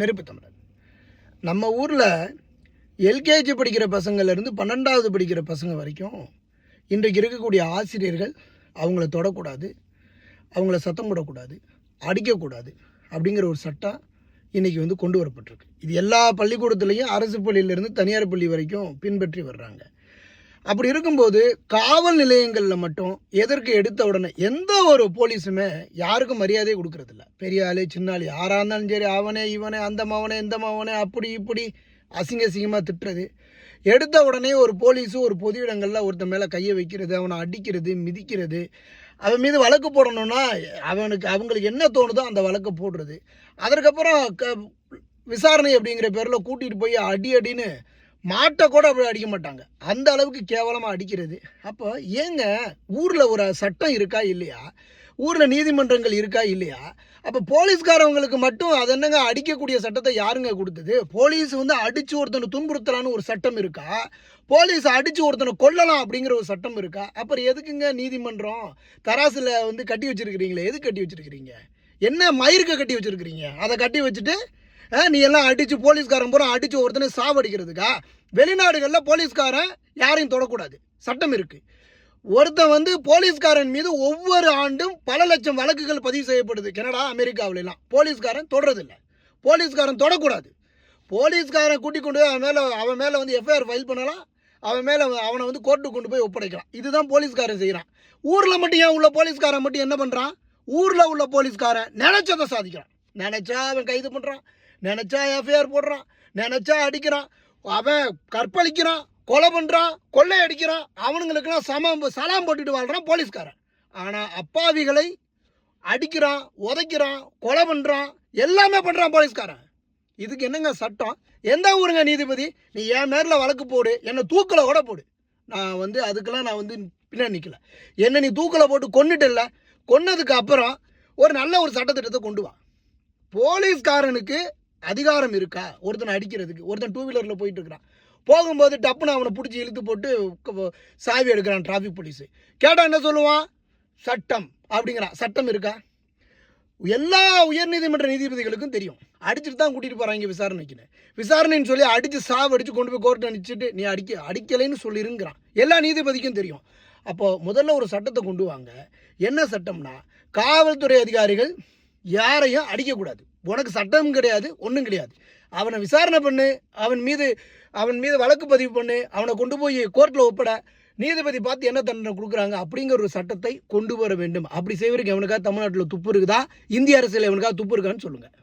நெருப்பு தமிழர். நம்ம ஊரில் எல்கேஜி படிக்கிற பசங்கள்லேருந்து பன்னெண்டாவது படிக்கிற பசங்க வரைக்கும் இன்றைக்கு இருக்கக்கூடிய ஆசிரியர்கள் அவங்கள தொடக்கூடாது அவங்கள சத்தம் போடக்கூடாது அடிக்கக்கூடாது அப்படிங்கிற ஒரு சட்டம் இன்றைக்கி வந்து கொண்டு வரப்பட்டிருக்கு. இது எல்லா பள்ளிக்கூடத்துலேயும் அரசு பள்ளியிலேருந்து தனியார் பள்ளி வரைக்கும் பின்பற்றி வர்றாங்க. அப்படி இருக்கும்போது காவல் நிலையங்களில் மட்டும் எதற்கு எடுத்த உடனே எந்த ஒரு போலீஸுமே யாருக்கும் மரியாதையே கொடுக்கறதில்ல. பெரிய ஆளு சின்ன ஆளு யாராக இருந்தாலும் சரி அவனே இவனே அந்த மவனே இந்த மவனே அப்படி இப்படி அசிங்க அசிங்கமாக திட்டுறது. எடுத்த உடனே ஒரு போலீஸு ஒரு பொது இடங்களில் ஒருத்தன் மேலே கையை வைக்கிறது அவனை அடிக்கிறது மிதிக்கிறது. அவன் மீது வழக்கு போடணும்னா அவனுக்கு அவங்களுக்கு என்ன தோணுதோ அந்த வழக்கை போடுறது. அதற்கப்புறம் க விசாரணை அப்படிங்கிற பேரில் கூட்டிகிட்டு போய் அடி அடின்னு மாட்டை கூட அப்படி அடிக்க மாட்டாங்க. அந்த அளவுக்கு கேவலமாக அடிக்கிறது. அப்போ ஏங்க ஊரில் ஒரு சட்டம் இருக்கா இல்லையா? ஊரில் நீதிமன்றங்கள் இருக்கா இல்லையா? அப்போ போலீஸ்காரவங்களுக்கு மட்டும் அது என்னங்க அடிக்கக்கூடிய சட்டத்தை யாருங்க கொடுத்தது? போலீஸ் வந்து அடித்து ஒருத்தனை துன்புறுத்தலான்னு ஒரு சட்டம் இருக்கா? போலீஸ் அடித்து ஒருத்தனை கொல்லலாம் அப்படிங்கிற ஒரு சட்டம் இருக்கா? அப்புறம் எதுக்குங்க நீதிமன்றம் தராசில் வந்து கட்டி வச்சுருக்கிறீங்களே? எது கட்டி வச்சுருக்கிறீங்க? என்ன மயிருக்கை கட்டி வச்சுருக்கிறீங்க? அதை கட்டி வச்சுட்டு நீ எல்லாம் அடித்து போலீஸ்காரன் பூரா அடித்து ஒருத்தனை சாவடிக்கிறதுக்கா? வெளிநாடுகளில் போலீஸ்காரன் யாரையும் தொடக்கூடாது. சட்டம் இருக்குது ஒருத்தன் வந்து போலீஸ்காரன் மீது ஒவ்வொரு ஆண்டும் பல லட்சம் வழக்குகள் பதிவு செய்யப்படுது கனடா அமெரிக்காவிலலாம். போலீஸ்காரன் தொடரதில்லை போலீஸ்காரன் தொடக்கூடாது. போலீஸ்காரன் கூட்டி கொண்டு போய் அவன் மேலே அவன் மேலே வந்து எஃப்ஐஆர் ஃபைல் பண்ணலாம். அவன் மேலே அவனை வந்து கோர்ட்டுக்கு கொண்டு போய் ஒப்படைக்கலாம். இதுதான் போலீஸ்காரன் செய்கிறான் ஊரில் மட்டும் ஏன் உள்ள போலீஸ்காரன் மட்டும் என்ன பண்ணுறான் ஊரில் உள்ள போலீஸ்காரன் நினைச்சதை சாதிக்கிறான். நினைச்சா அவன் கைது பண்ணுறான் நினச்சா எஃப்ஐஆர் போடுறான். நினச்சா அடிக்கிறான். அவன் கற்பழிக்கிறான் கொலை பண்ணுறான் கொள்ளை அடிக்கிறான் அவனுங்களுக்கெல்லாம் சமம் சலாம் போட்டுட்டு வாழ்கிறான் போலீஸ்காரன். ஆனால் அப்பாவிகளை அடிக்கிறான் உதைக்கிறான் கொலை பண்ணுறான் எல்லாமே பண்ணுறான் போலீஸ்காரன். இதுக்கு என்னங்க சட்டம்? எந்த ஊருங்க நீதிபதி? நீ என் மேரில் வழக்கு போடு என்னை தூக்கில் கூட போடு. நான் வந்து அதுக்கெல்லாம் நான் வந்து பின்னாடி நிற்கல என்னை நீ தூக்கில் போட்டு கொன்னுட்டல்ல கொன்னதுக்கு அப்புறம் ஒரு நல்ல ஒரு சட்டத்திட்டத்தை கொண்டு வா. போலீஸ்காரனுக்கு அதிகாரம் இருக்கா? ஒருத்தனை அடிக்கிறதுக்கு ஒருத்தன் டூ வீலரில் போயிட்டு இருக்கிறான் போகும்போது டப்புன்னு அவனை பிடிச்சி இழுத்து போட்டு சாவி எடுக்கிறான் டிராஃபிக் போலீஸு கேட்டால் என்ன சொல்லுவான்? சட்டம் அப்படிங்கிறான். சட்டம் இருக்கா? எல்லா உயர்நீதிமன்ற நீதிபதிகளுக்கும் தெரியும். அடிச்சுட்டு தான் கூட்டிகிட்டு போகிறாங்க விசாரணைக்குன்னு. விசாரணைன்னு சொல்லி அடித்து சாவு அடித்து கொண்டு போய் கோர்ட்டு அனுப்பிச்சிட்டு நீ அடிக்க அடிக்கலைன்னு சொல்லிருங்கிறான். எல்லா நீதிபதிக்கும் தெரியும். அப்போது முதல்ல ஒரு சட்டத்தை கொண்டு வாங்க. என்ன சட்டம்னா காவல்துறை அதிகாரிகள் யாரையும் அடிக்கக்கூடாது. உனக்கு சட்டமும் கிடையாது ஒன்றும் கிடையாது. அவனை விசாரணை பண்ணு அவன் மீது அவன் மீது வழக்கு பதிவு பண்ணு அவனை கொண்டு போய் கோர்ட்டில் ஒப்பட நீதிபதி பார்த்து என்ன தண்டனை கொடுக்குறாங்க அப்படிங்கிற ஒரு சட்டத்தை கொண்டு வர வேண்டும். அப்படி செய்வதற்கு எவனுக்காக தமிழ்நாட்டில் துப்பு இருக்குதா? இந்திய அரசியல் எவனுக்காக துப்பு இருக்கான்னு சொல்லுங்கள்